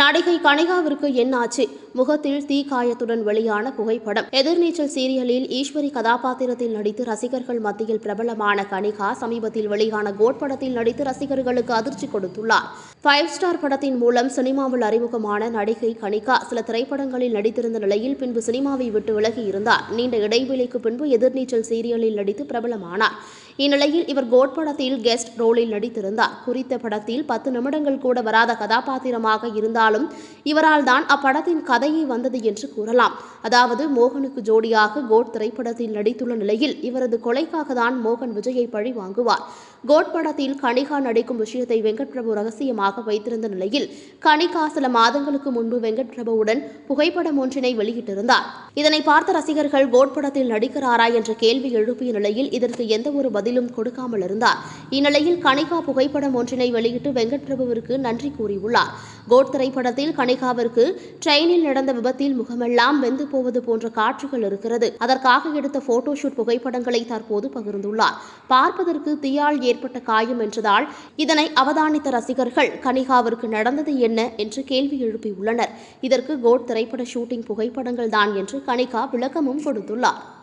நடிகை கனிகாவிற்கு என்னாச்சு? முகத்தில் தீக்காயத்துடன் வெளியான புகைப்படம். எதிர்நீச்சல் சீரியலில் ஈஸ்வரி கதாபாத்திரத்தில் நடித்து ரசிகர்கள் மத்தியில் பிரபலமான கனிகா சமீபத்தில் வெளியான கோட் படத்தில் நடித்து ரசிகர்களுக்கு அதிர்ச்சி கொடுத்துள்ளார். ஃபைவ் ஸ்டார் படத்தின் மூலம் சினிமாவில் அறிமுகமான நடிகை கனிகா சில திரைப்படங்களில் நடித்திருந்த நிலையில் பின்பு சினிமாவை விட்டு விலகி இருந்தார். நீண்ட இடைவெளிக்கு பின்பு எதிர்நீச்சல் சீரியலில் நடித்து பிரபலமானார். இந்நிலையில் இவர் கோட் படத்தில் கெஸ்ட் ரோலில் நடித்திருந்தார். குறித்த படத்தில் பத்து நிமிடங்கள் கூட வராத கதாபாத்திரமாக இருந்தாலும் இவரால் தான் அப்படத்தின் கதையை வந்தது என்று கூறலாம். அதாவது மோகனுக்கு ஜோடியாக கோட் திரைப்படத்தில் நடித்துள்ள நிலையில் இவரது கொலைக்காக தான் மோகன் விஜயை பழி வாங்குவார். கோட் படத்தில் கனிகா நடிக்கும் விஷயத்தை வெங்கட் பிரபு ரகசியமாக வைத்திருந்த நிலையில் கனிகா சில மாதங்களுக்கு முன்பு வெங்கட் பிரபுவுடன் புகைப்படம் ஒன்றினை வெளியிட்டிருந்தார். இதனை பார்த்த ரசிகர்கள் கோட் படத்தில் நடிக்கிறாரா என்ற கேள்வி எழுப்பிய நிலையில் இதற்கு எந்த ஒரு பதிலும் கொடுக்காமல் இருந்தார். இந்நிலையில் கனிகா புகைப்படம் ஒன்றினை வெளியிட்டு வெங்கட் பிரபுவிற்கு நன்றி கூறியுள்ளார். கோட் திரைப்படத்தில் கனிகாவிற்கு ட்ரெயினில் நடந்த விபத்தில் முகமெல்லாம் வெந்து போவது போன்ற காட்சிகள் இருக்கிறது. அதற்காக எடுத்த போட்டோஷூட் புகைப்படங்களை தற்போது பகிர்ந்துள்ளார். பார்ப்பதற்கு தீயால் ஏற்பட்ட காயம் என்றதால் இதனை அவதானித்த ரசிகர்கள் கனிகாவிற்கு நடந்தது என்ன என்று கேள்வி எழுப்பியுள்ளனர். இதற்கு கோட் திரைப்பட ஷூட்டிங் புகைப்படங்கள் தான் என்று கனிகா விளக்கமும் கொடுத்துள்ளார்.